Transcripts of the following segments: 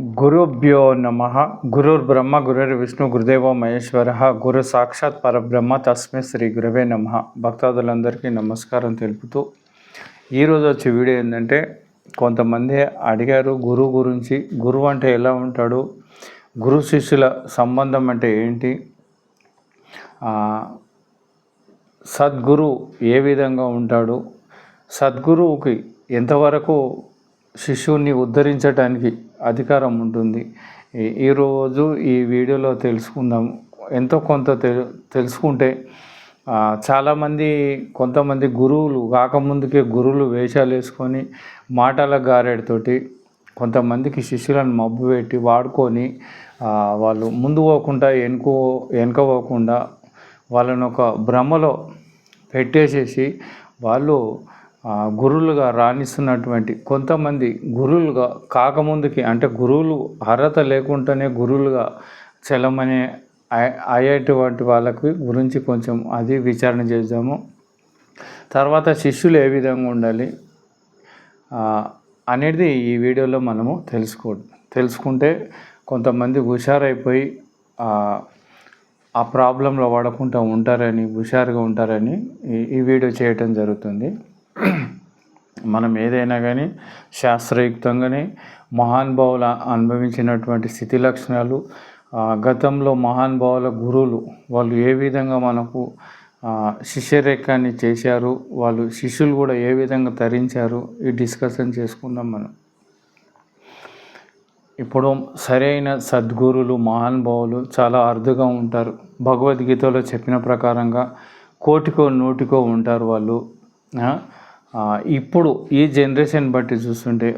గురుభ్యో నమ. గురుర్ బ్రహ్మ గురుర్ విష్ణు గురుదేవ మహేశ్వర. గురు సాక్షాత్ పరబ్రహ్మ తస్మే శ్రీ గురవే నమ. భక్తాదులందరికీ నమస్కారం తెలుపుతూ ఈరోజు వచ్చే వీడియో ఏంటంటే కొంతమంది అడిగారు గురువు గురించి. గురువు అంటే ఎలా ఉంటాడు? గురు శిష్యుల సంబంధం అంటే ఏంటి? సద్గురు ఏ విధంగా ఉంటాడు? సద్గురువుకి ఎంతవరకు శిష్యుని ఉద్ధరించడానికి అధికారం ఉంటుంది. ఈ- ఈరోజు ఈ వీడియోలో తెలుసుకుందాం. ఎంతో కొంత తెలుసుకుంటే చాలామంది కొంతమంది గురువులు కాకముందుకే గురువులు వేషాలు వేసుకొని మాటల గారెడితోటి కొంతమందికి శిష్యులను మబ్బు పెట్టి వాడుకొని వాళ్ళు ముందు పోకుండా వెనుకో వెనుక పోకుండా వాళ్ళని ఒక భ్రమలో పెట్టేసేసి వాళ్ళు గురువులుగా రాణిస్తున్నటువంటి కొంతమంది గురువులుగా కాకముందుకి అంటే గురువులు అర్హత లేకుండానే గురువులుగా చలమనే అయ్యేటువంటి వాళ్ళకి గురించి కొంచెం అది విచారణ చేద్దాము. తర్వాత శిష్యులు ఏ విధంగా ఉండాలి? అనేది ఈ వీడియోలో మనము తెలుసుకో తెలుసుకుంటే కొంతమంది హుషారైపోయి ఆ, ఆ ప్రాబ్లంలో పడకుండా ఉంటారని హుషారుగా ఉంటారని ఈ ఈ వీడియో చేయటం జరుగుతుంది. మనం ఏదైనా కానీ శాస్త్రయుక్తంగానే మహానుభావుల అనుభవించినటువంటి స్థితి లక్షణాలు గతంలో మహానుభావుల గురువులు వాళ్ళు ఏ విధంగా మనకు శిష్యరేఖాన్ని చేశారు వాళ్ళు శిష్యులు కూడా ఏ విధంగా తరించారు ఈ డిస్కషన్ చేసుకుందాం మనం. ఇప్పుడు సరైన సద్గురులు మహానుభావులు చాలా అరుదుగా ఉంటారు. భగవద్గీతలో చెప్పిన ప్రకారంగా కోటికో నూటికో ఉంటారు వాళ్ళు. ఇప్పుడు ఈ జనరేషన్ బట్టి చూస్తుంటే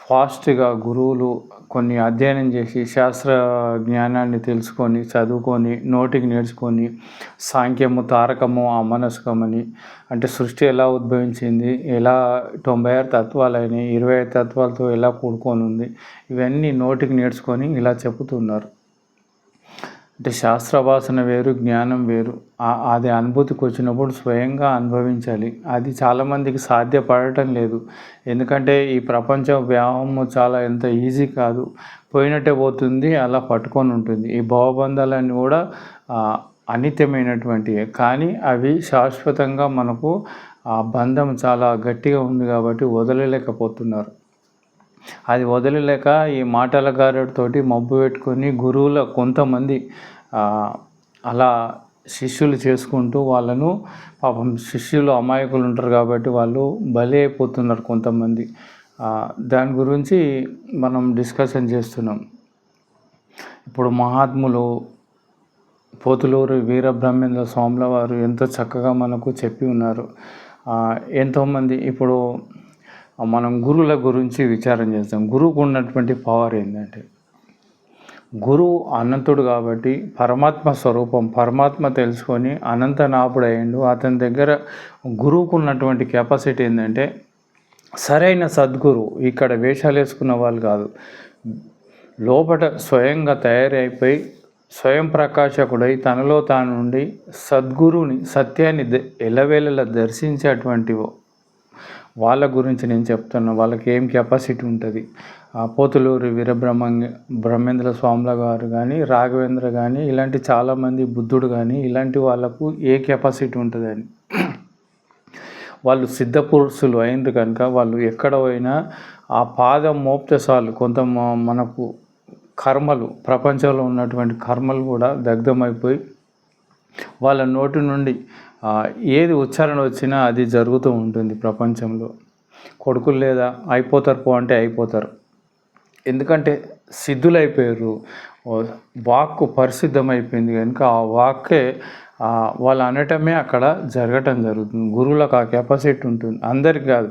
ఫాస్ట్గా గురువులు కొన్ని అధ్యయనం చేసి శాస్త్ర జ్ఞానాన్ని తెలుసుకొని చదువుకొని నోటికి నేర్చుకొని సాంఖ్యము తారకము అమనస్కమని అంటే సృష్టి ఎలా ఉద్భవించింది ఎలా తొంభై ఆరు తత్వాలని ఇరవై ఐదు తత్వాలతో ఎలా కూడుకొని ఉంది ఇవన్నీ నోటికి నేర్చుకొని ఇలా చెబుతున్నారు. అంటే శాస్త్ర వేరు జ్ఞానం వేరు. అది అనుభూతికి వచ్చినప్పుడు స్వయంగా అనుభవించాలి. అది చాలామందికి సాధ్యపడటం లేదు. ఎందుకంటే ఈ ప్రపంచ వ్యామము చాలా ఎంత ఈజీ కాదు. పోయినట్టే పోతుంది అలా పట్టుకొని ఉంటుంది. ఈ భావబంధాలన్నీ కూడా అనిత్యమైనటువంటివి కానీ అవి శాశ్వతంగా మనకు ఆ బంధం చాలా గట్టిగా ఉంది కాబట్టి వదలలేకపోతున్నారు. అది వదిలేక ఈ మాటల గారుడితోటి మబ్బు పెట్టుకొని గురువుల కొంతమంది అలా శిష్యులు చేసుకుంటూ వాళ్ళను పాపం శిష్యులు అమాయకులు ఉంటారు కాబట్టి వాళ్ళు బలి అయిపోతున్నారు కొంతమంది. దాని గురించి మనం డిస్కషన్ చేస్తున్నాం. ఇప్పుడు మహాత్ములు పోతులూరు వీరబ్రహ్మేంద్ర స్వాముల వారు ఎంతో చక్కగా మనకు చెప్పి ఉన్నారు. ఎంతోమంది ఇప్పుడు మనం గురువుల గురించి విచారం చేస్తాం. గురువుకు ఉన్నటువంటి పవర్ ఏంటంటే గురువు అనంతుడు కాబట్టి పరమాత్మ స్వరూపం పరమాత్మ తెలుసుకొని అనంత నాపుడు అయ్యిండు. అతని దగ్గర గురువుకు ఉన్నటువంటి కెపాసిటీ ఏంటంటే సరైన సద్గురు ఇక్కడ వేషాలు వేసుకున్న వాళ్ళు కాదు. లోపల స్వయంగా తయారైపోయి స్వయం ప్రకాశకుడై తనలో తానుండి సద్గురుని సత్యాన్ని ఎలవేళలా దర్శించేటువంటి వాళ్ళ గురించి నేను చెప్తున్నా వాళ్ళకి ఏం కెపాసిటీ ఉంటుంది? ఆ పోతులూరి వీరబ్రహ్మ బ్రహ్మేంద్ర స్వాముల గారు కానీ రాఘవేంద్ర కానీ ఇలాంటి చాలామంది బుద్ధుడు కానీ ఇలాంటి వాళ్ళకు ఏ కెపాసిటీ ఉంటుందని వాళ్ళు సిద్ధ పురుషులు అయింది కనుక వాళ్ళు ఎక్కడ పోయినా ఆ పాదం మోపితే చాలు కొంత మనకు కర్మలు ప్రపంచంలో ఉన్నటువంటి కర్మలు కూడా దగ్ధమైపోయి వాళ్ళ నోటి నుండి ఏది ఉచ్చారణ వచ్చినా అది జరుగుతూ ఉంటుంది ప్రపంచంలో. కొడుకులు లేదా అయిపోతారు పో అంటే అయిపోతారు. ఎందుకంటే సిద్ధులైపోయారు. వాక్కు పరిశుద్ధమైపోయింది కనుక ఆ వాక్కే వాళ్ళు అనటమే అక్కడ జరగటం జరుగుతుంది. గురువులకు ఆ కెపాసిటీ ఉంటుంది. అందరికి కాదు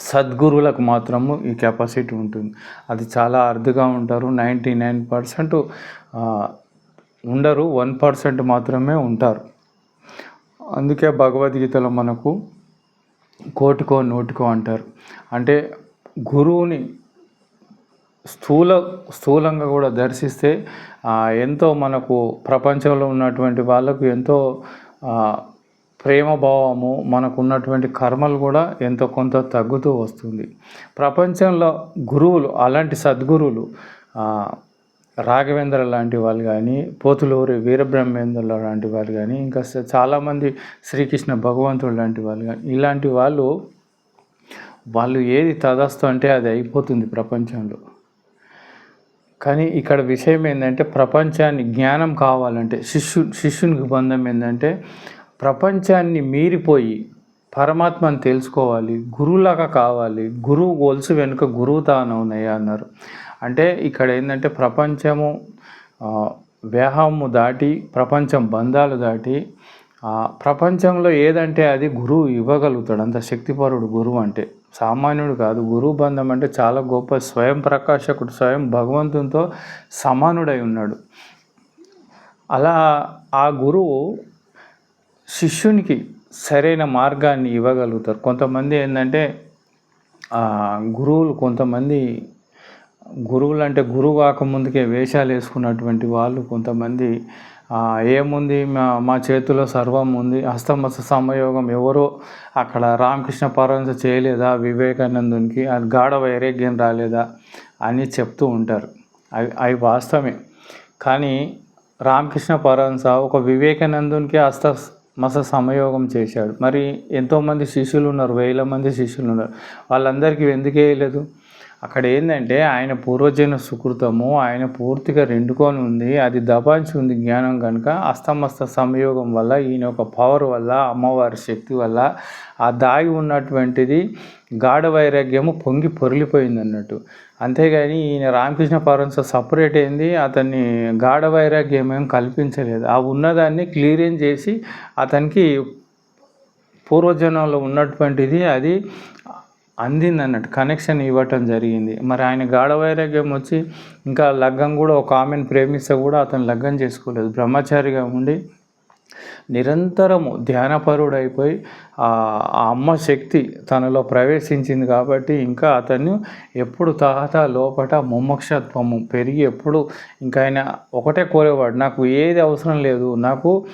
సద్గురువులకు మాత్రము ఈ కెపాసిటీ ఉంటుంది. అది చాలా అరుదుగా ఉంటారు. నైంటీ నైన్ పర్సెంట్ ఉండరు. వన్ పర్సెంట్ మాత్రమే ఉంటారు. అందుకే భగవద్గీతలో మనకు కోటికో నోటికో అంటారు. అంటే గురువుని స్థూల స్థూలంగా కూడా దర్శిస్తే ఎంతో మనకు ప్రపంచంలో ఉన్నటువంటి వాళ్ళకు ఎంతో ప్రేమభావము ప్రేమ భావము మనకు ఉన్నటువంటి కర్మలు కూడా ఎంతో కొంత తగ్గుతూ వస్తుంది. ప్రపంచంలో గురువులు అలాంటి సద్గురువులు రాఘవేంద్ర లాంటి వాళ్ళు కానీ పోతులూరి వీరబ్రహ్మేంద్రుల లాంటి వాళ్ళు కానీ ఇంకా చాలామంది శ్రీకృష్ణ భగవంతుడు లాంటి వాళ్ళు కానీ ఇలాంటి వాళ్ళు వాళ్ళు ఏది తదస్తు అంటే అది అయిపోతుంది ప్రపంచంలో. కానీ ఇక్కడ విషయం ఏంటంటే ప్రపంచాన్ని జ్ఞానం కావాలంటే శిష్యు శిష్యునికి బంధం ఏంటంటే ప్రపంచాన్ని మీరిపోయి పరమాత్మని తెలుసుకోవాలి గురువులాగా కావాలి గురువు గొలుసు వెనుక గురువు తానవునయ్యా అన్నారు. అంటే ఇక్కడ ఏంటంటే ప్రపంచము వ్యాహము దాటి ప్రపంచం బంధాలు దాటి ప్రపంచంలో ఏదంటే అది గురువు ఇవ్వగలుగుతాడు. అంత శక్తిపరుడు గురువు అంటే సామాన్యుడు కాదు. గురువు బంధం అంటే చాలా గొప్ప స్వయం ప్రకాశకుడు స్వయం భగవంతునితో సమానుడై ఉన్నాడు. అలా ఆ గురువు శిష్యునికి సరైన మార్గాన్ని ఇవ్వగలుగుతారు కొంతమంది ఏంటంటే గురువులు కొంతమంది గురువులు అంటే గురువు కాకముందుకే వేషాలు వేసుకున్నటువంటి వాళ్ళు కొంతమంది ఏముంది మా మా చేతిలో సర్వం ఉంది హస్తమస్త సమయోగం ఎవరో అక్కడ రామకృష్ణ పరమహంస చేయలేదా వివేకానందునికి అది గాఢ వైరాగ్యం రాలేదా అని చెప్తూ ఉంటారు. అవి అవి వాస్తవమే. కానీ రామకృష్ణ పరమహంస ఒక వివేకానందునికి హస్త మస సమయోగం చేశాడు. మరి ఎంతోమంది శిష్యులు ఉన్నారు వేల మంది శిష్యులు ఉన్నారు. వాళ్ళందరికీ ఎందుకు వేయలేదు అక్కడ ఏంటంటే ఆయన పూర్వజన సుకృతము ఆయన పూర్తిగా రెండుకొని ఉంది. అది దబాంచి ఉంది జ్ఞానం కనుక అస్తమస్త సంయోగం వల్ల ఈయన ఒక పవర్ వల్ల అమ్మవారి శక్తి వల్ల ఆ దాగి ఉన్నటువంటిది గాఢ వైరాగ్యము పొంగి పొరిలిపోయింది అన్నట్టు అంతేగాని ఈయన రామకృష్ణ పరమహంస సపరేట్ అయింది. అతన్ని గాఢ వైరాగ్యం ఏం కల్పించలేదు. ఆ ఉన్నదాన్ని క్లియరెన్స్ చేసి అతనికి పూర్వజనంలో ఉన్నటువంటిది అది అందింది అన్నట్టు కనెక్షన్ ఇవ్వటం జరిగింది. మరి ఆయన గాఢ వైరాగ్యం వచ్చి ఇంకా లగ్గం కూడా ఒక ఆమెను ప్రేమిస్తే కూడా అతను లగ్గం చేసుకోలేదు. బ్రహ్మచారిగా ఉండి నిరంతరము ధ్యానపరుడైపోయి ఆ అమ్మ శక్తి తనలో ప్రవేశించింది కాబట్టి ఇంకా అతను ఎప్పుడు తాత లోపట ముమ్మక్షత్వము పెరిగి ఎప్పుడు ఇంకా ఆయన ఒకటే కోరేవాడు నాకు ఏది అవసరం లేదు నాకు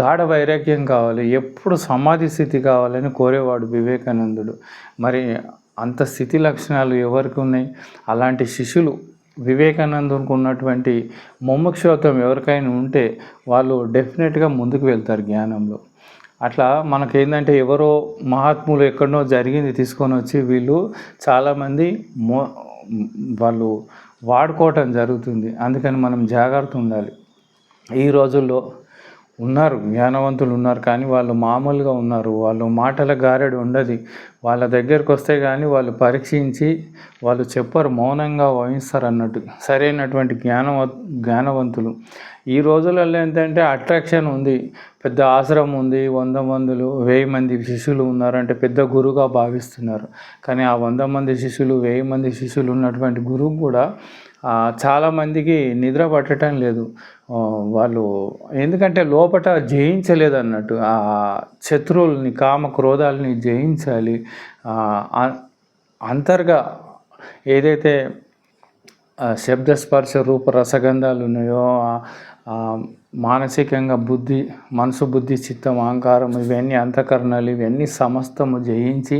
గాఢ వైరాగ్యం కావాలి ఎప్పుడు సమాధి స్థితి కావాలని కోరేవాడు వివేకానందుడు. మరి అంత స్థితి లక్షణాలు ఎవరికి ఉన్నాయి? అలాంటి శిష్యులు వివేకానందంకు ఉన్నటువంటి ముముక్షత్వం ఎవరికైనా ఉంటే వాళ్ళు డెఫినెట్గా ముందుకు వెళ్తారు జ్ఞానంలో. అట్లా మనకేందంటే ఎవరో మహాత్ములు ఎక్కడనో జరిగింది తీసుకొని వచ్చి వీళ్ళు చాలామంది మో వాళ్ళు వాడుకోవటం జరుగుతుంది. అందుకని మనం జాగ్రత్త ఉండాలి. ఈ రోజుల్లో ఉన్నారు జ్ఞానవంతులు ఉన్నారు కానీ వాళ్ళు మామూలుగా ఉన్నారు. వాళ్ళు మాటల గారెడు ఉండదు. వాళ్ళ దగ్గరకు వస్తే కానీ వాళ్ళు పరీక్షించి వాళ్ళు చెప్పరు మౌనంగా వహిస్తారు అన్నట్టు. సరైనటువంటి జ్ఞానవ జ్ఞానవంతులు. ఈ రోజులలో ఏంటంటే అట్రాక్షన్ ఉంది. పెద్ద ఆశ్రమం ఉంది వంద మందులు వెయ్యి మంది శిష్యులు ఉన్నారంటే పెద్ద గురువుగా భావిస్తున్నారు. కానీ ఆ వంద మంది శిష్యులు వెయ్యి మంది శిష్యులు ఉన్నటువంటి గురువు కూడా చాలామందికి నిద్ర పట్టడం లేదు. వాళ్ళు ఎందుకంటే లోపట జయించలేదు అన్నట్టు. ఆ శత్రువుల్ని కామ క్రోధాలని జయించాలి. అంతర్గా ఏదైతే శబ్దస్పర్శ శబ్ద స్పర్శ రూప రసగంధాలు ఉన్నాయో మానసికంగా బుద్ధి మనసు బుద్ధి చిత్తం అహంకారం ఇవన్నీ అంతఃకరణలు ఇవన్నీ సమస్తము జయించి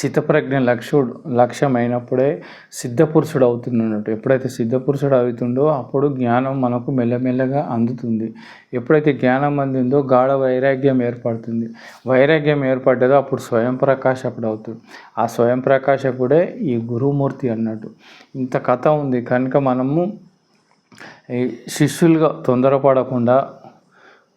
చిత్తప్రజ్ఞ లక్ష్యుడు లక్ష్యమైనప్పుడే సిద్ధపురుషుడు అవుతున్నట్టు ఎప్పుడైతే సిద్ధపురుషుడు అవుతుండో అప్పుడు జ్ఞానం మనకు మెల్లమెల్లగా అందుతుంది. ఎప్పుడైతే జ్ఞానం అందిందో గాఢ వైరాగ్యం ఏర్పడుతుంది. వైరాగ్యం ఏర్పడ్డదో అప్పుడు స్వయం ప్రకాశకుడు అవుతుంది ఆ స్వయం ప్రకాశకుడే ఈ గురుమూర్తి అన్నట్టు. ఇంత కథ ఉంది. కనుక మనము శిష్యులుగా తొందరపడకుండా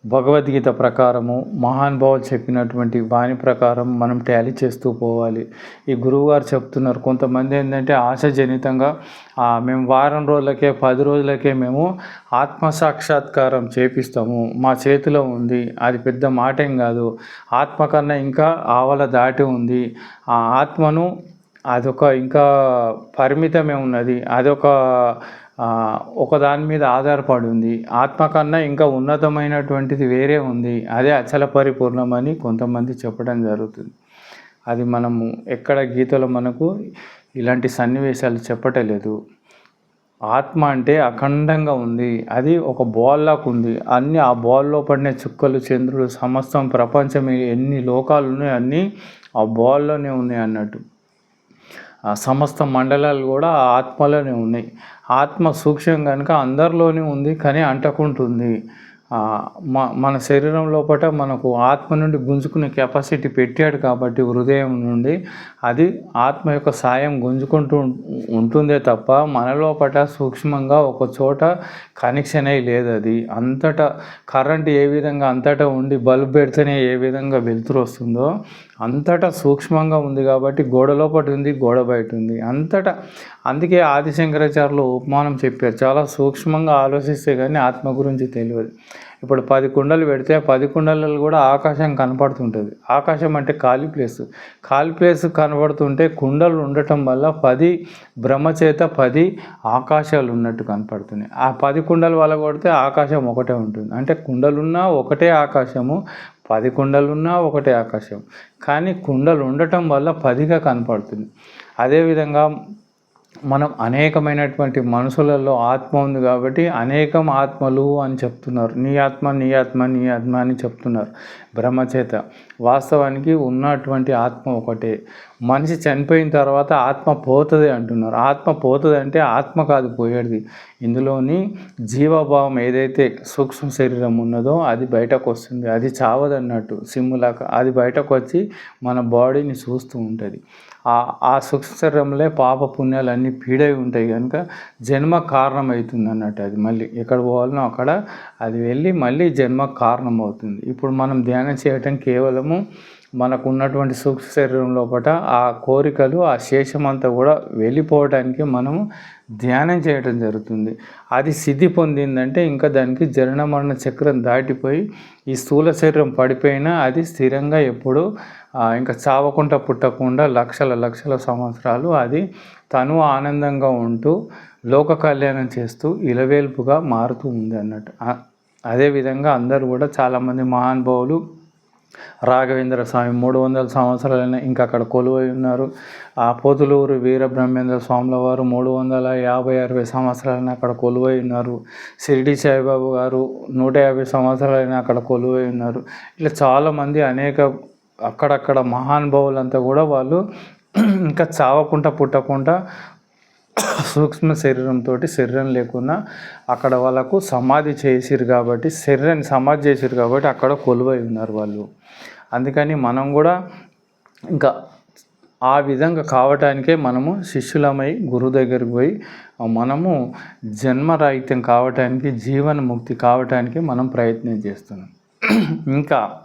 భగవద్గీత ప్రకారము మహానుభావులు చెప్పినటువంటి వాణి ప్రకారం మనం ట్యాలీ చేస్తూ పోవాలి. ఈ గురువుగారు చెప్తున్నారు కొంతమంది ఏంటంటే ఆశజనితంగా మేము వారం రోజులకే పది రోజులకే మేము ఆత్మ సాక్షాత్కారం చేపిస్తాము మా చేతిలో ఉంది అది పెద్ద మాట ఏం కాదు ఆత్మ కన్నా ఇంకా ఆవల దాటి ఉంది ఆ ఆత్మను అదొక ఇంకా పరిమితమే ఉన్నది అదొక ఒకదాని ఒక దాని మీద ఆధారపడి ఉంది. ఆత్మ కన్నా ఇంకా ఉన్నతమైనటువంటిది వేరే ఉంది. అదే అచల పరిపూర్ణమని కొంతమంది చెప్పడం జరుగుతుంది. అది మనము ఎక్కడ గీతలో మనకు ఇలాంటి సన్నివేశాలు చెప్పటలేదు. ఆత్మ అంటే అఖండంగా ఉంది. అది ఒక బాల్లాకు ఉంది. అన్ని ఆ బాల్లో పడిన చుక్కలు చంద్రుడు సమస్తం ప్రపంచం ఎన్ని లోకాలు ఉన్నాయో అన్నీ ఆ బాల్లోనే ఉన్నాయి అన్నట్టు. సమస్త మండలాలు కూడా ఆ ఆత్మలోనే ఉన్నాయి. ఆత్మ సూక్ష్మం కనుక అందరిలోనే ఉంది కానీ అంటకుంటుంది. మ మన శరీరం లోపల మనకు ఆత్మ నుండి గుంజుకునే కెపాసిటీ పెట్టాడు కాబట్టి హృదయం నుండి అది ఆత్మ యొక్క సాయం గుంజుకుంటూ ఉంటుందే తప్ప మన లోపల సూక్ష్మంగా ఒక చోట కనెక్షన్ అయి లేదు అది. అంతటా కరెంట్ ఏ విధంగా అంతటా ఉండి బల్బ్ పెడితేనే ఏ విధంగా వెలుతురు వస్తుందో అంతటా సూక్ష్మంగా ఉంది కాబట్టి గోడ లోపల ఉంది గోడ బయట ఉంది. అంతటా అందుకే ఆదిశంకరాచార్యులు ఉపమానం చెప్పారు. చాలా సూక్ష్మంగా ఆలోచిస్తే కానీ ఆత్మ గురించి తెలియదు. ఇప్పుడు పది కుండలు పెడితే ఆ పది కుండలలో కూడా ఆకాశం కనపడుతుంటుంది. ఆకాశం అంటే ఖాళీ ప్లేస్. ఖాళీ ప్లేస్ కనపడుతుంటే కుండలు ఉండటం వల్ల పది బ్రహ్మచేత పది ఆకాశాలు ఉన్నట్టు కనపడుతున్నాయి. ఆ పది కుండలు వల్ల కొడితే ఆకాశం ఒకటే ఉంటుంది. అంటే కుండలున్నా ఒకటే ఆకాశము పది కుండలున్నా ఒకటే ఆకాశం. కానీ కుండలు ఉండటం వల్ల పదిగా కనపడుతుంది. అదేవిధంగా మనం అనేకమైనటువంటి మనుషులలో ఆత్మ ఉంది కాబట్టి అనేకం ఆత్మలు అని చెప్తున్నారు. నీ ఆత్మ నీ ఆత్మ నీ ఆత్మ అని చెప్తున్నారు. బ్రహ్మచేత. వాస్తవానికి ఉన్నటువంటి ఆత్మ ఒకటే. మనిషి చనిపోయిన తర్వాత ఆత్మ పోతుంది అంటున్నారు. ఆత్మ పోతుంది అంటే ఆత్మ కాదు పోయేది. ఇందులోని జీవభావం ఏదైతే సూక్ష్మ శరీరం ఉన్నదో అది బయటకు వస్తుంది. అది చావదన్నట్టు సిమ్ములాక అది బయటకు వచ్చి మన బాడీని చూస్తూ ఉంటుంది. ఆ ఆ సూక్ష్మ శరీరంలో పాప పుణ్యాలు అన్నీ పీడై ఉంటాయి కనుక జన్మ కారణం అవుతుంది అన్నట్టు అది. మళ్ళీ ఎక్కడ పోవాలనో అక్కడ అది వెళ్ళి మళ్ళీ జన్మ కారణం అవుతుంది ఇప్పుడు మనం ధ్యానం చేయటం కేవలము మనకు ఉన్నటువంటి సూక్ష్మ శరీరం లోపల ఆ కోరికలు ఆ శేషం అంతా కూడా వెళ్ళిపోవడానికి మనము ధ్యానం చేయటం జరుగుతుంది. అది సిద్ధి పొందిందంటే ఇంకా దానికి జరణ మరణ చక్రం దాటిపోయి ఈ స్థూల శరీరం పడిపోయినా అది స్థిరంగా ఎప్పుడు ఇంకా చావకుండా పుట్టకుండా లక్షల లక్షల సంవత్సరాలు అది తను ఆనందంగా ఉంటూ లోక కళ్యాణం చేస్తూ ఇలవేల్పుగా మారుతూ ఉంది అన్నట్టు. అదేవిధంగా అందరూ కూడా చాలామంది మహానుభావులు రాఘవేంద్ర స్వామి మూడు వందల సంవత్సరాలైనా ఇంకా అక్కడ కొలువై ఉన్నారు. ఆ పోతులూరు వీర బ్రహ్మేంద్ర స్వాముల వారు మూడు వందల యాభై అరవై సంవత్సరాలైనా అక్కడ కొలువై ఉన్నారు. షిరిడి సాయిబాబు గారు నూట యాభై సంవత్సరాలైనా అక్కడ కొలువై ఉన్నారు. ఇట్లా చాలామంది అనేక అక్కడక్కడ మహానుభావులంతా కూడా వాళ్ళు ఇంకా చావకుండా పుట్టకుండా సూక్ష్మ శరీరంతో శరీరం లేకున్నా అక్కడ వాళ్ళకు సమాధి చేసిరు కాబట్టి శరీరాన్ని సమాధి చేసిరు కాబట్టి అక్కడ కొలువై ఉన్నారు వాళ్ళు. అందుకని మనం కూడా ఇంకా ఆ విధంగా కావటానికే మనము శిష్యులమై గురువు దగ్గరికి పోయి మనము జన్మరాహిత్యం కావటానికి జీవన ముక్తి కావటానికి మనం ప్రయత్నం చేస్తున్నాం. ఇంకా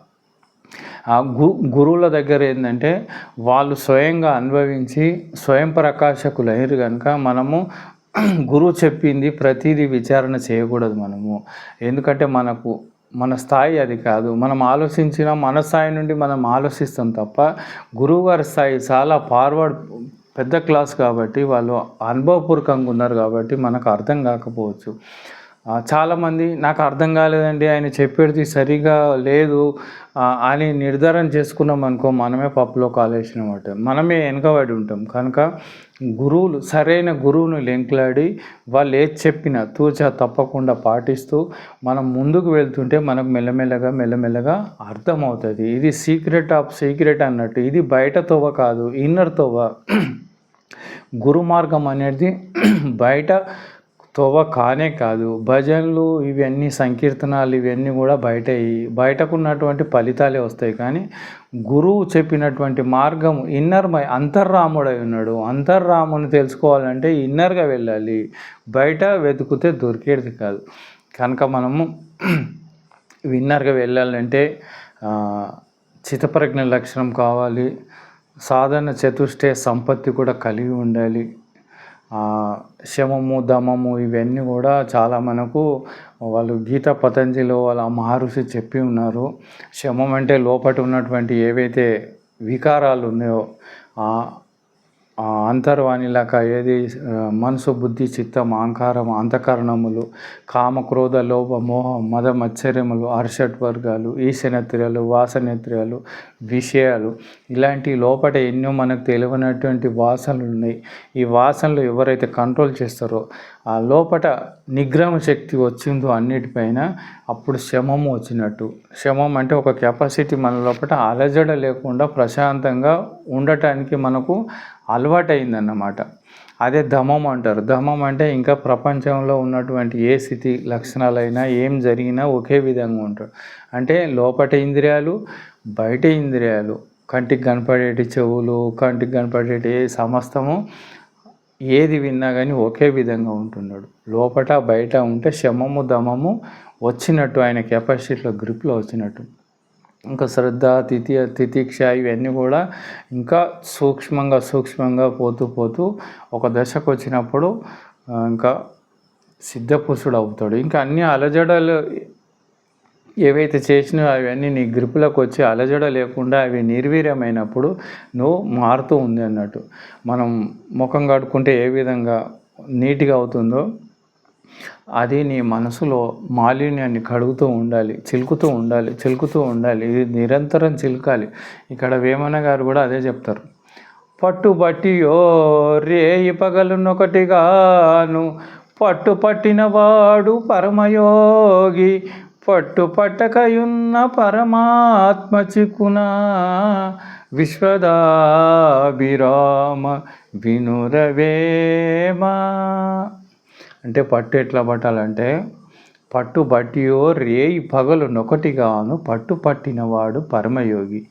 ఆ గు గురువుల దగ్గర ఏంటంటే వాళ్ళు స్వయంగా అనుభవించి స్వయం ప్రకాశకులైరు కనుక మనము గురువు చెప్పింది ప్రతిదీ విచారణ చేయకూడదు మనము. ఎందుకంటే మనకు మన స్థాయి అది కాదు. మనం ఆలోచించిన మన స్థాయి నుండి మనం ఆలోచిస్తాం తప్ప గురువు గారి స్థాయి చాలా ఫార్వర్డ్ పెద్ద క్లాస్ కాబట్టి వాళ్ళు అనుభవపూర్వకంగా ఉన్నారు కాబట్టి మనకు అర్థం కాకపోవచ్చు. చాలామంది నాకు అర్థం కాలేదండి. ఆయన చెప్పేది సరిగా లేదు. అని నిర్ధారణ చేసుకున్నాం అనుకో మనమే పప్పులో కాలేసినమాట మనమే వెనకబడి ఉంటాం. కనుక గురువులు సరైన గురువును లెంకులాడి వాళ్ళు ఏది చెప్పినా తూచా తప్పకుండా పాటిస్తూ మనం ముందుకు వెళ్తుంటే మనకు మెల్లమెల్లగా మెల్లమెల్లగా అర్థమవుతుంది. ఇది సీక్రెట్ ఆఫ్ సీక్రెట్ అన్నట్టు. ఇది బయట తోవ కాదు ఇన్నర్ తోవ. గురు మార్గం అనేది బయట తోవ కానే కాదు భజనలు ఇవన్నీ సంకీర్తనాలు ఇవన్నీ కూడా బయట బయటకు ఉన్నటువంటి ఫలితాలే వస్తాయి. కానీ గురువు చెప్పినటువంటి మార్గం ఇన్నర్ మై అంతర్రాముడై ఉన్నాడు. అంతర్రాముని తెలుసుకోవాలంటే ఇన్నర్గా వెళ్ళాలి. బయట వెతుకుతే దొరికేది కాదు. కనుక మనము విన్నర్గా వెళ్ళాలంటే చిత్తప్రజ్ఞ లక్షణం కావాలి. సాధారణ చతుష్టే సంపత్తి కూడా కలిగి ఉండాలి. శమము దమము ఇవన్నీ కూడా చాలా మనకు వాళ్ళు గీత పతంజలిలో వాళ్ళ మహర్షి చెప్పి ఉన్నారు. శమం అంటే లోపట ఉన్నటువంటి ఏవైతే వికారాలు ఉన్నాయో అంతర్వాణిలాక ఏది మనసు బుద్ధి చిత్తం అహంకారం అంతఃకరణములు కామ క్రోధ లోభ మోహ మద మత్సర్యములు అర్షట్ వర్గాలు ఈశనేత్రియాలు వాసనేత్రియాలు విషయాలు ఇలాంటి లోపల ఎన్నో మనకు తెలియనటువంటి వాసనలు ఉన్నాయి. ఈ వాసనలు ఎవరైతే కంట్రోల్ చేస్తారో ఆ లోపట నిగ్రహణ శక్తి వచ్చిందో అన్నిటిపైన అప్పుడు శమము వచ్చినట్టు. శమం అంటే ఒక కెపాసిటీ మన లోపల అలజడ లేకుండా ప్రశాంతంగా ఉండటానికి మనకు అలవాటైందన్నమాట. అదే ధమం అంటారు. ధమం అంటే ఇంకా ప్రపంచంలో ఉన్నటువంటి ఏ స్థితి లక్షణాలైనా ఏం జరిగినా ఒకే విధంగా ఉంటాడు అంటే లోపట ఇంద్రియాలు బయట ఇంద్రియాలు కంటికి కనపడేటి చెవులు కంటికి కనపడేటి సమస్తము ఏది విన్నా కానీ ఒకే విధంగా ఉంటున్నాడు. లోపట బయట ఉంటే శమము దమము వచ్చినట్టు ఆయన కెపాసిటీలో గ్రిప్లో వచ్చినట్టు. ఇంకా శ్రద్ధ తిథి తితిక్ష ఇవన్నీ కూడా ఇంకా సూక్ష్మంగా సూక్ష్మంగా పోతూ పోతూ ఒక దశకు వచ్చినప్పుడు ఇంకా సిద్ధపురుషుడు అవుతాడు. ఇంకా అన్ని అలజడలు ఏవైతే చేసినా అవన్నీ నీ గ్రిపులకు వచ్చి అలజడ లేకుండా అవి నిర్వీర్యమైనప్పుడు నువ్వు మారుతూ ఉంది అన్నట్టు. మనం ముఖం కడుక్కుంటే ఏ విధంగా నీట్గా అవుతుందో అది నీ మనసులో మాలిన్యాన్ని కడుగుతూ ఉండాలి చిలుకుతూ ఉండాలి చిలుకుతూ ఉండాలి. ఇది నిరంతరం చిలకాలి. ఇక్కడ వేమన గారు కూడా అదే చెప్తారు. పట్టుబట్టియో రేయి పగలునొకటిగాను పట్టు పట్టినవాడు పరమయోగి పట్టుపట్టకయున్న పరమాత్మ చిక్కున విశ్వదాభిరామ వినురవేమా. అంటే పట్టు ఎట్లా పట్టాలంటే పట్టు బట్టియో రేయి పగలు నొకటిగాను పట్టు పట్టినవాడు పరమయోగి.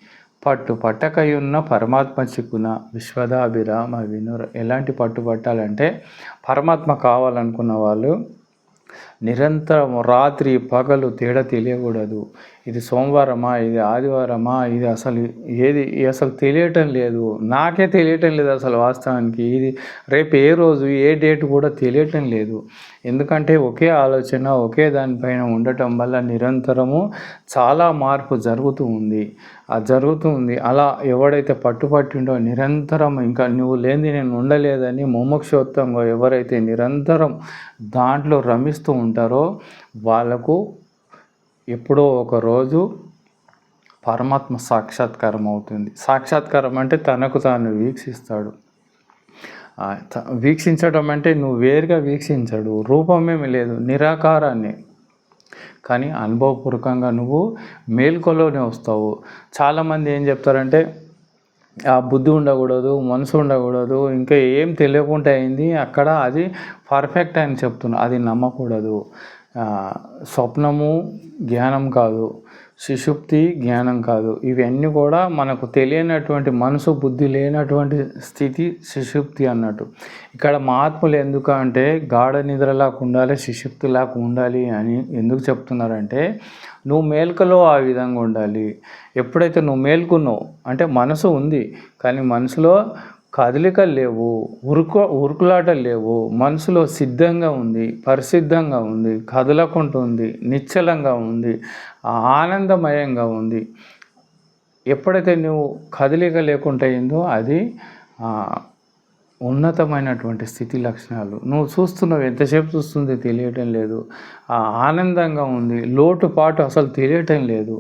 పట్టు పట్టకయున్న పరమాత్మ చిక్కున విశ్వదాభిరామ వినుర ఎలాంటి పట్టు పట్టాలంటే పరమాత్మ కావాలనుకున్న వాళ్ళు నిరంతరం రాత్రి పగలు తేడా తెలియకూడదు. ఇది సోమవారమా ఇది ఆదివారమా ఇది అసలు ఏది అసలు తెలియటం లేదు. నాకే తెలియటం లేదు అసలు వాస్తవానికి. ఇది రేపు ఏ రోజు ఏ డేట్ కూడా తెలియటం లేదు. ఎందుకంటే ఒకే ఆలోచన ఒకే దానిపైన ఉండటం వల్ల నిరంతరము చాలా మార్పు జరుగుతూ ఉంది. అది జరుగుతూ ఉంది. అలా ఎవడైతే పట్టుపట్టిండో నిరంతరం ఇంకా నువ్వు లేనిది నేను ఉండలేదని ముముక్షోత్తంగా ఎవరైతే నిరంతరం దాంట్లో రమిస్తూ ఉంటారో వాళ్ళకు ఎప్పుడో ఒకరోజు పరమాత్మ సాక్షాత్కారం అవుతుంది. సాక్షాత్కారం అంటే తనకు తాను వీక్షిస్తాడు. వీక్షించడం అంటే నువ్వు వేరుగా వీక్షించడు. రూపమేమి లేదు నిరాకారాన్ని. కానీ అనుభవపూర్వకంగా నువ్వు మేల్కొలోనే వస్తావు. చాలామంది ఏం చెప్తారంటే ఆ బుద్ధి ఉండకూడదు మనసు ఉండకూడదు ఇంకా ఏం తెలియకుండా అయింది అక్కడ అది పర్ఫెక్ట్ అని చెప్తున్నా అది నమ్మకూడదు. స్వప్నము జ్ఞానం కాదు సుషుప్తి జ్ఞానం కాదు. ఇవన్నీ కూడా మనకు తెలియనటువంటి మనసు బుద్ధి లేనటువంటి స్థితి సుషుప్తి అన్నట్టు. ఇక్కడ మహాత్ములు ఎందుకు అంటే గాఢ నిద్రలాగా ఉండాలి సుషుప్తిలాగా ఉండాలి అని ఎందుకు చెప్తున్నారంటే నువ్వు మేల్కలో ఆ విధంగా ఉండాలి. ఎప్పుడైతే నువ్వు మేల్కున్నావు అంటే మనసు ఉంది కానీ మనసులో కదలికలు లేవు ఉరుకు ఉరుకులాటలు లేవు మనసులో సిద్ధంగా ఉంది పరిసిద్ధంగా ఉంది కదలకుంటుంది నిశ్చలంగా ఉంది ఆనందమయంగా ఉంది. ఎప్పుడైతే నువ్వు కదలిక లేకుండా అయిందో అది ఉన్నతమైనటువంటి స్థితి లక్షణాలు. నువ్వు చూస్తున్నావు ఎంతసేపు చూస్తుంది తెలియటం లేదు. ఆనందంగా ఉంది లోటుపాటు అసలు తెలియటం లేదు.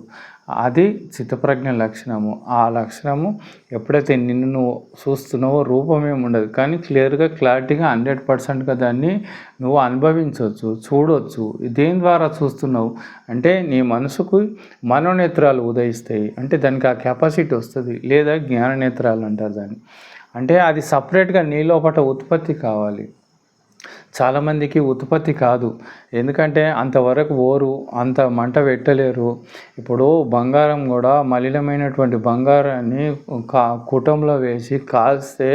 అది చిత్తప్రజ్ఞ లక్షణము. ఆ లక్షణము ఎప్పుడైతే నిన్ను నువ్వు చూస్తున్నావో రూపమేమి ఉండదు. కానీ క్లియర్గా క్లారిటీగా హండ్రెడ్ పర్సెంట్గా దాన్ని నువ్వు అనుభవించవచ్చు చూడవచ్చు దేని ద్వారా చూస్తున్నావు? అంటే నీ మనసుకు మనోనేత్రాలు ఉదయిస్తాయి. అంటే దానికి ఆ కెపాసిటీ వస్తుంది. లేదా జ్ఞాననేత్రాలు అంటారు దాన్ని. అంటే అది సపరేట్గా నీ లోపల ఉత్పత్తి కావాలి. చాలామందికి ఉత్పత్తి కాదు. ఎందుకంటే అంతవరకు ఓరు అంత మంట పెట్టలేరు. ఇప్పుడు బంగారం కూడా మలినమైనటువంటి బంగారాన్ని కా కుటంలో వేసి కాల్స్తే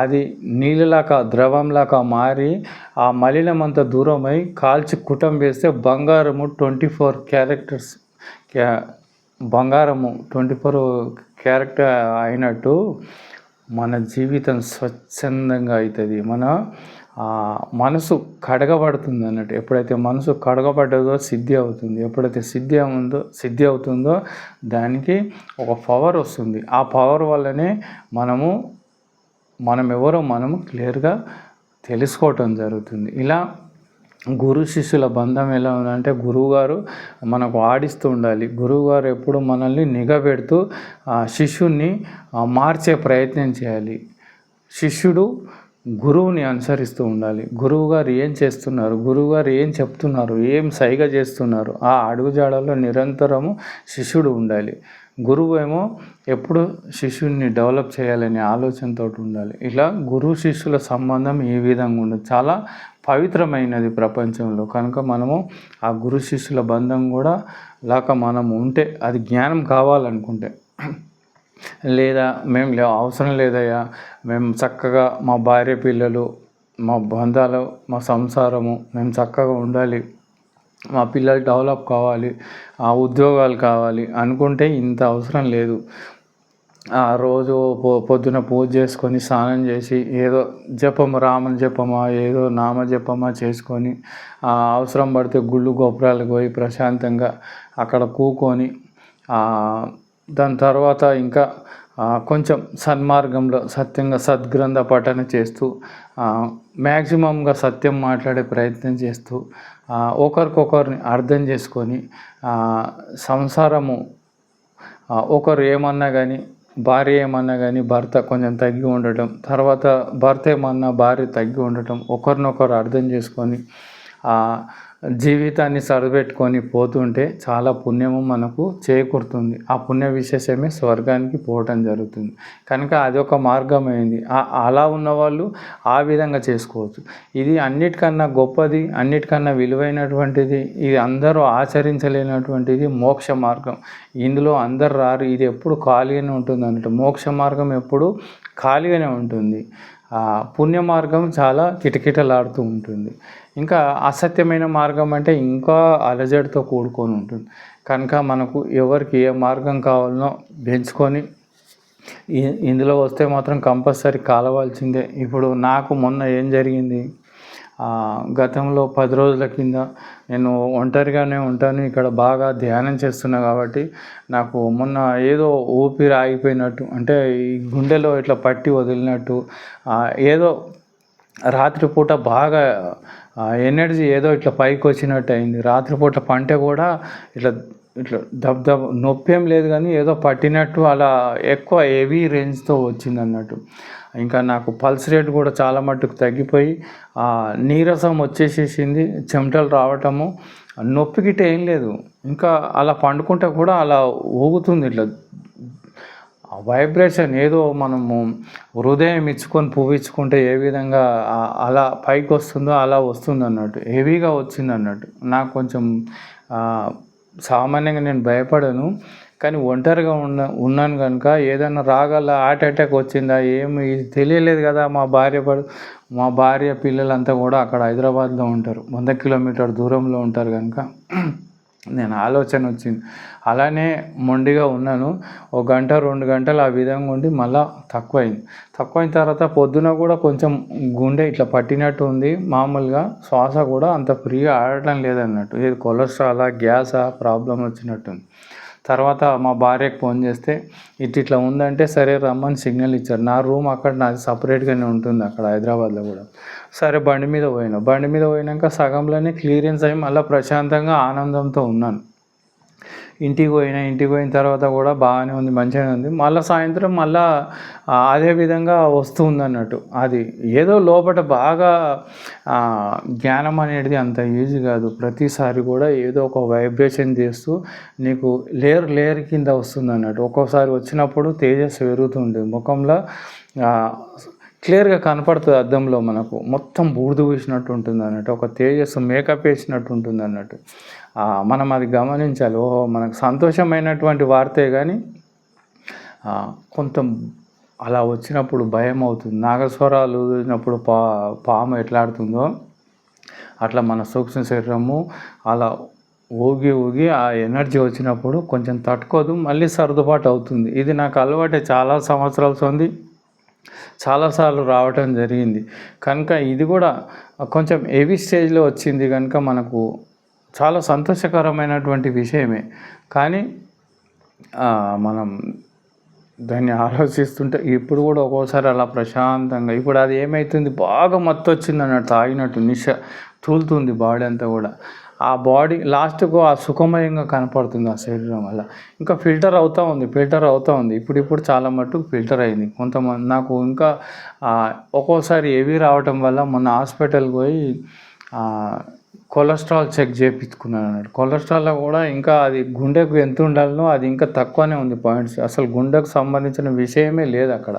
అది నీళ్ళలాగా ద్రవంలాగా మారి ఆ మలినం అంత దూరమై కాల్చి కుటం వేస్తే బంగారము ట్వంటీ ఫోర్ క్యారెక్టర్స్ క్యా బంగారము ట్వంటీ ఫోర్ క్యారెక్టర్ అయినట్టు మన జీవితం స్వచ్ఛందంగా అవుతుంది. మన మనసు కడగబడుతుంది అన్నట్టు. ఎప్పుడైతే మనసు కడగబడ్డదో సిద్ధి అవుతుంది. ఎప్పుడైతే సిద్ధి ఉందో సిద్ధి అవుతుందో దానికి ఒక పవర్ వస్తుంది. ఆ పవర్ వల్లనే మనము మనం ఎవరో మనము క్లియర్గా తెలుసుకోవటం జరుగుతుంది. ఇలా గురు శిష్యుల బంధం ఎలా ఉందంటే గురువుగారు మనకు ఆడిస్తూ ఉండాలి. గురువుగారు ఎప్పుడు మనల్ని నిఘా పెడుతూ ఆ శిష్యుణ్ణి మార్చే ప్రయత్నం చేయాలి. శిష్యుడు గురువుని అనుసరిస్తూ ఉండాలి. గురువుగారు ఏం చేస్తున్నారు? గురువుగారు ఏం చెప్తున్నారు? ఏం సైగ చేస్తున్నారు? ఆ అడుగుజాడల్లో నిరంతరము శిష్యుడు ఉండాలి. గురువు ఏమో ఎప్పుడు శిష్యుడిని డెవలప్ చేయాలనే ఆలోచనతో ఉండాలి. ఇలా గురువు శిష్యుల సంబంధం ఈ విధంగా ఉండదు. చాలా పవిత్రమైనది ప్రపంచంలో. కనుక మనము ఆ గురు శిష్యుల బంధం కూడా లాక మనం ఉంటే అది జ్ఞానం కావాలనుకుంటే. లేదా మేము లే అవసరం లేదయ్యా. మేము చక్కగా మా భార్య పిల్లలు మా బంధాలు మా సంసారము మేము చక్కగా ఉండాలి. మా పిల్లలు డెవలప్ కావాలి ఆ ఉద్యోగాలు కావాలి అనుకుంటే ఇంత అవసరం లేదు. రోజు పొ పొద్దున పూజ చేసుకొని స్నానం చేసి ఏదో జపం రామని జపమా ఏదో నామ జపమా చేసుకొని అవసరం పడితే గుళ్ళు గోపురాలకు పోయి ప్రశాంతంగా అక్కడ కూకొని దాని తర్వాత ఇంకా కొంచెం సన్మార్గంలో సత్యంగా సద్గ్రంథ పఠన చేస్తూ మ్యాక్సిమంగా సత్యం మాట్లాడే ప్రయత్నం చేస్తూ ఒకరికొకరిని అర్థం చేసుకొని సంసారము ఒకరు ఏమన్నా కానీ భార్య ఏమన్నా కానీ భర్త కొంచెం తగ్గి ఉండటం తర్వాత భర్త ఏమన్నా భార్య తగ్గి ఉండటం ఒకరినొకరు అర్థం చేసుకొని జీవితాన్ని సరిపెట్టుకొని పోతుంటే చాలా పుణ్యము మనకు చేకూరుతుంది. ఆ పుణ్య విశేషమే స్వర్గానికి పోవటం జరుగుతుంది. కనుక అదొక మార్గం అయింది. అలా ఉన్నవాళ్ళు ఆ విధంగా చేసుకోవచ్చు. ఇది అన్నిటికన్నా గొప్పది అన్నిటికన్నా విలువైనటువంటిది ఇది అందరూ ఆచరించలేనటువంటిది మోక్ష మార్గం. ఇందులో అందరు రారు. ఇది ఎప్పుడు ఖాళీగానే ఉంటుంది అన్నట్టు. మోక్ష మార్గం ఎప్పుడు ఖాళీగానే ఉంటుంది. ఆ పుణ్య మార్గం చాలా కిటకిటలాడుతూ ఉంటుంది. ఇంకా అసత్యమైన మార్గం అంటే ఇంకా అలజడితో కూడుకొని ఉంటుంది. కనుక మనకు ఎవరికి ఏ మార్గం కావాలనో పెంచుకొని ఇందులో వస్తే మాత్రం కంపల్సరీ కాలవాల్సిందే. ఇప్పుడు నాకు మొన్న ఏం జరిగింది? గతంలో పది రోజుల కింద నేను ఒంటరిగానే ఉంటాను ఇక్కడ బాగా ధ్యానం చేస్తున్నా కాబట్టి నాకు మొన్న ఏదో ఊపిరి ఆగిపోయినట్టు అంటే ఈ గుండెలో ఇట్లా పట్టి వదిలినట్టు ఏదో రాత్రిపూట బాగా ఎనర్జీ ఏదో ఇట్లా పైకి వచ్చినట్టు అయింది. రాత్రిపూట పంట కూడా ఇట్లా ఇట్లా దబ్ దబ్ నొప్పి ఏం లేదు కానీ ఏదో పట్టినట్టు అలా ఎక్కువ హెవీ రేంజ్తో వచ్చింది అన్నట్టు ఇంకా నాకు పల్స్ రేట్ కూడా చాలా మట్టుకు తగ్గిపోయి ఆ నీరసం వచ్చేసేసింది చెమటలు రావటము నొప్పి గిట్ట ఏం లేదు. ఇంకా అలా పండుకుంటే కూడా అలా ఊగుతుంది ఇట్లా వైబ్రేషన్ ఏదో మనము హృదయం ఇచ్చుకొని పువ్వు ఇచ్చుకుంటే ఏ విధంగా అలా పైకి వస్తుందో అలా వస్తుంది అన్నట్టు హెవీగా వచ్చింది అన్నట్టు నాకు కొంచెం సామాన్యంగా నేను భయపడను కానీ ఒంటరిగా ఉన్న ఉన్నాను కనుక ఏదైనా రాగల హార్ట్ అటాక్ వచ్చిందా ఏమి తెలియలేదు కదా మా భార్య పడు మా భార్య పిల్లలంతా కూడా అక్కడ హైదరాబాద్లో ఉంటారు. వంద కిలోమీటర్ దూరంలో ఉంటారు కనుక నేను ఆలోచన వచ్చింది. అలానే మొండిగా ఉన్నాను. ఒక గంట రెండు గంటలు ఆ విధంగా ఉండి మళ్ళా తక్కువైంది. తక్కువైన తర్వాత పొద్దున కూడా కొంచెం గుండె ఇట్లా పట్టినట్టు ఉంది. మామూలుగా శ్వాస కూడా అంత ఫ్రీగా ఆడటం లేదన్నట్టు. ఇది కొలెస్ట్రాలా గ్యాసా ప్రాబ్లం వచ్చినట్టుంది. తర్వాత మా భార్యకు ఫోన్ చేస్తే ఇట్ ఇట్లా ఉందంటే సరే రమ్మని సిగ్నల్ ఇచ్చారు. నా రూమ్ అక్కడ నాది సపరేట్గానే ఉంటుంది అక్కడ హైదరాబాద్లో కూడా. సరే బండి మీద పోయినా. బండి మీద పోయినాక సగంలోనే క్లియరెన్స్ అయ్యి మళ్ళీ ప్రశాంతంగా ఆనందంతో ఉన్నాను. ఇంటికి పోయినా ఇంటికి పోయిన తర్వాత కూడా బాగానే ఉంది మంచిగానే ఉంది. మళ్ళీ సాయంత్రం మళ్ళా అదే విధంగా వస్తుంది అన్నట్టు అది ఏదో లోపల బాగా జ్ఞానం అనేది అంత ఈజీ కాదు. ప్రతిసారి కూడా ఏదో ఒక వైబ్రేషన్ చేస్తూ నీకు లేయర్ లేయర్ కింద వస్తుంది అన్నట్టు ఒక్కోసారి వచ్చినప్పుడు తేజస్సు పెరుగుతుంది ముఖంలో క్లియర్గా కనపడుతుంది అద్దంలో మనకు. మొత్తం బూడిద వేసినట్టు ఉంటుంది అన్నట్టు ఒక తేజస్సు మేకప్ వేసినట్టు ఉంటుంది అన్నట్టు మనం అది గమనించాలి. ఓహో మనకు సంతోషమైనటువంటి వార్తే కానీ కొంత అలా వచ్చినప్పుడు భయం అవుతుంది. నాగస్వరాలు ఊదినప్పుడు పా పాము ఎట్లాడుతుందో అట్లా మన సూక్ష్మ శరీరము అలా ఊగి ఊగి ఆ ఎనర్జీ వచ్చినప్పుడు కొంచెం తట్టుకోదు మళ్ళీ సర్దుబాటు అవుతుంది. ఇది నాకు అలవాటే చాలా సంవత్సరాలు ఉంది చాలాసార్లు రావటం జరిగింది. కనుక ఇది కూడా కొంచెం హెవీ స్టేజ్లో వచ్చింది కనుక మనకు చాలా సంతోషకరమైనటువంటి విషయమే. కానీ మనం దాన్ని ఆలోచిస్తుంటే ఇప్పుడు కూడా ఒక్కోసారి అలా ప్రశాంతంగా ఇప్పుడు అది ఏమవుతుంది బాగా మత్తు వచ్చింది అన్నట్టు తాగినట్టు నిశ తూలుతుంది బాడీ అంతా కూడా. ఆ బాడీ లాస్ట్కు ఆ సుఖమయంగా కనపడుతుంది ఆ శరీరం వల్ల. ఇంకా ఫిల్టర్ అవుతూ ఉంది ఫిల్టర్ అవుతూ ఉంది. ఇప్పుడు ఇప్పుడు చాలా మట్టుకు ఫిల్టర్ అయింది. కొంతమంది నాకు ఇంకా ఒక్కోసారి ఏవి రావటం వల్ల మొన్న హాస్పిటల్కి పోయి కొలెస్ట్రాల్ చెక్ చేయించుకున్నాను అన్నాడు కొలెస్ట్రాల్లో కూడా ఇంకా అది గుండెకు ఎంత ఉండాలనో అది ఇంకా తక్కువనే ఉంది పాయింట్స్. అసలు గుండెకు సంబంధించిన విషయమే లేదు అక్కడ.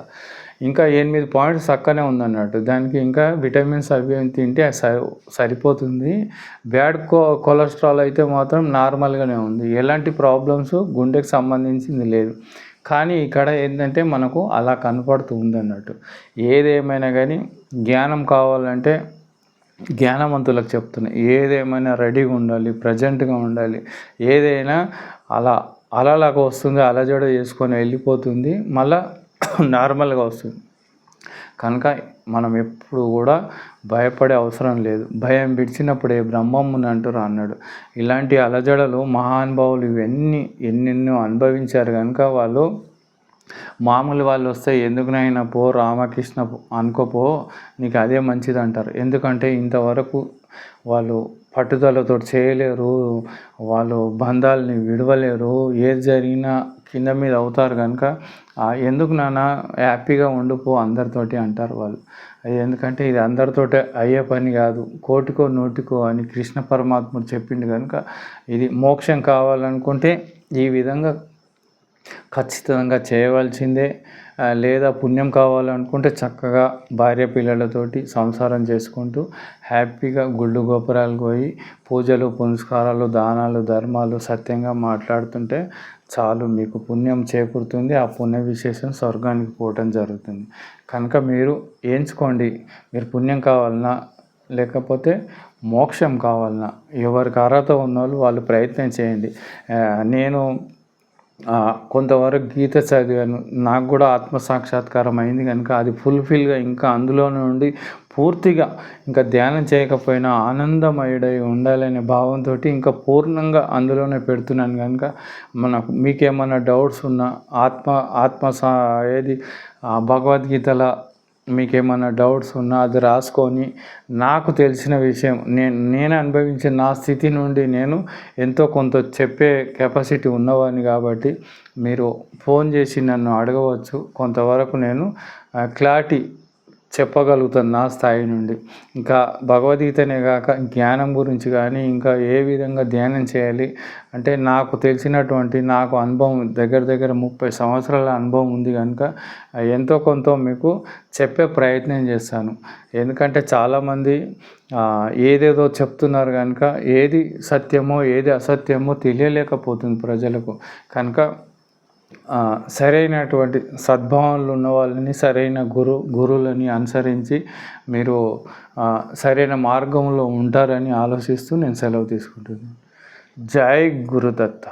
ఇంకా ఎనిమిది పాయింట్స్ తక్కువనే ఉందన్నట్టు. దానికి ఇంకా విటమిన్స్ అవి తింటే అది సరిపోతుంది. బ్యాడ్ కో కొలెస్ట్రాల్ అయితే మాత్రం నార్మల్గానే ఉంది. ఎలాంటి ప్రాబ్లమ్స్ గుండెకు సంబంధించింది లేదు. కానీ ఇక్కడ ఏంటంటే మనకు అలా కనపడుతూ ఉందన్నట్టు. ఏదేమైనా కానీ జ్ఞానం కావాలంటే జ్ఞానవంతులకు చెప్తున్నాయి ఏదేమైనా రెడీగా ఉండాలి ప్రజెంట్గా ఉండాలి ఏదైనా అలా అలలాగా వస్తుంది అలజడ చేసుకొని వెళ్ళిపోతుంది మళ్ళా నార్మల్గా వస్తుంది. కనుక మనం ఎప్పుడు కూడా భయపడే అవసరం లేదు. భయం విడిచినప్పుడే బ్రహ్మముని అంటారు అన్నాడు. ఇలాంటి అలజడలు మహానుభావులు ఇవన్నీ ఎన్నెన్నో అనుభవించారు. కనుక వాళ్ళు మామూలు వాళ్ళు వస్తే ఎందుకునైనా పో రామకృష్ణ పో, అనుకోపో నీకు అదే మంచిది అంటారు. ఎందుకంటే ఇంతవరకు వాళ్ళు పట్టుదలతో చేయలేరు వాళ్ళు బంధాలని విడవలేరు. ఏది జరిగినా కింద మీద అవుతారు కనుక ఎందుకు నాన్న హ్యాపీగా ఉండిపో అందరితోటి అంటారు వాళ్ళు. అది ఎందుకంటే ఇది అందరితోటి అయ్యే పని కాదు. కోటికో నోటికో అని కృష్ణ పరమాత్ముడు చెప్పిండు కనుక ఇది మోక్షం కావాలనుకుంటే ఈ విధంగా ఖచ్చితంగా చేయవలసిందే. లేదా పుణ్యం కావాలనుకుంటే చక్కగా భార్య పిల్లలతోటి సంసారం చేసుకుంటూ హ్యాపీగా గుళ్ళు గోపురాలు పోయి పూజలు పునస్కారాలు దానాలు ధర్మాలు సత్యంగా మాట్లాడుతుంటే చాలు మీకు పుణ్యం చేకూరుతుంది. ఆ పుణ్య విశేషం స్వర్గానికి పోవటం జరుగుతుంది. కనుక మీరు ఏంచుకోండి మీరు పుణ్యం కావాలన్నా లేకపోతే మోక్షం కావాలన్నా ఎవరికి అర్హత ఉన్నోళ్ళు వాళ్ళు ప్రయత్నం చేయండి. నేను కొంతవరకు గీత చదివాను. నాకు కూడా ఆత్మ సాక్షాత్కారం అయింది కనుక అది ఫుల్ఫిల్గా ఇంకా అందులో నుండి పూర్తిగా ఇంకా ధ్యానం చేయకపోయినా ఆనందమయుడై ఉండాలనే భావంతో ఇంకా పూర్ణంగా అందులోనే పెడుతున్నాను కనుక మన మీకేమైనా డౌట్స్ ఉన్నా ఆత్మ ఆత్మ సా ఏది భగవద్గీతల మీకేమన్నా డౌట్స్ ఉన్నా అది రాసుకొని నాకు తెలిసిన విషయం నేను నేను అనుభవించిన నా స్థితి నుండి నేను ఎంతో కొంత చెప్పే కెపాసిటీ ఉన్నవాడిని కాబట్టి మీరు ఫోన్ చేసి నన్ను అడగవచ్చు. కొంతవరకు నేను క్లారిటీ చెప్పగలుగుతాను నా స్థాయి నుండి. ఇంకా భగవద్గీతనే కాక జ్ఞానం గురించి కానీ ఇంకా ఏ విధంగా ధ్యానం చేయాలి? అంటే నాకు తెలిసినటువంటి నాకు అనుభవం దగ్గర దగ్గర ముప్పై సంవత్సరాల అనుభవం ఉంది కనుక ఎంతో కొంత మీకు చెప్పే ప్రయత్నం చేస్తాను. ఎందుకంటే చాలామంది ఏదేదో చెప్తున్నారు కనుక ఏది సత్యమో ఏది అసత్యమో తెలియలేకపోతుంది ప్రజలకు. కనుక సరైనటువంటి సద్భావనలు ఉన్న వాళ్ళని సరైన గురు గురువులని అనుసరించి మీరు సరైన మార్గంలో ఉంటారని ఆలోచిస్తూ నేను సెలవు తీసుకుంటున్నాను. జై గురుదత్త.